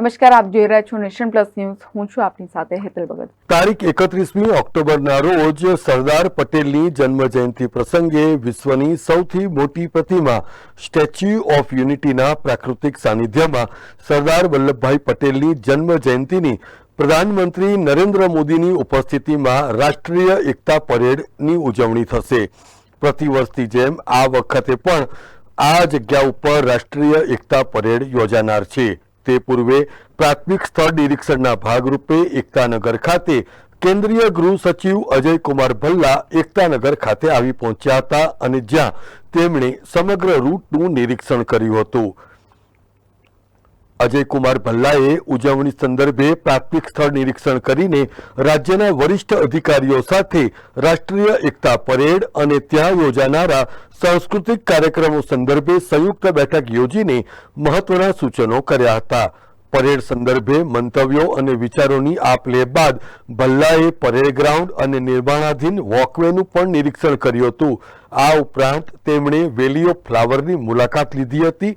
નમસ્કાર, આપ જોઈ રહ્યા છો નેશન પ્લસ ન્યૂઝ. હું છું આપની સાથે હેતલ ભગત. તારીખ એકત્રીસમી ઓક્ટોબરના રોજ સરદાર પટેલની જન્મ જયંતિ પ્રસંગે વિશ્વની સૌથી મોટી પ્રતિમા, સ્ટેચ્યુ ઓફ યુનિટીના પ્રાકૃતિક સાનિધ્યમાં સરદાર વલ્લભભાઈ પટેલની જન્મ જયંતિની પ્રધાનમંત્રી નરેન્દ્ર મોદીની ઉપસ્થિતિમાં રાષ્ટ્રીય એકતા પરેડની ઉજવણી થશે. પ્રતિવર્ષની જેમ આ વખતે પણ આ જગ્યા ઉપર રાષ્ટ્રીય એકતા પરેડ યોજાનાર છે. તે પૂર્વે પ્રાથમિક સ્થળ નિરીક્ષણના ભાગરૂપે એકતાનગર ખાતે કેન્દ્રીય ગૃહ સચિવ અજય કુમાર ભલ્લા એકતાનગર ખાતે આવી પહોંચ્યા હતા અને જ્યાં તેમણે સમગ્ર રૂટનું નિરીક્ષણ કર્યું હતું. અજય કુમાર ભલ્લાએ ઉજવણી સંદર્ભે પ્રાથમિક સ્થળ નિરીક્ષણ કરીને રાજ્યના વરિષ્ઠ અધિકારીઓ સાથે રાષ્ટ્રીય એકતા પરેડ અને ત્યાં યોજાનારા સાંસ્કૃતિક કાર્યક્રમો સંદર્ભે સંયુક્ત બેઠક યોજીને મહત્વના સૂચનો કર્યા હતા. પરેડ સંદર્ભે મંતવ્યો અને વિચારોની આપ લે બાદ ભલ્લાએ પરેડ ગ્રાઉન્ડ અને નિર્માણાધીન વોકવેનું પણ નિરીક્ષણ કર્યું હતું. આ ઉપરાંત તેમણે વેલી ઓફ ફ્લાવરની મુલાકાત લીધી હતી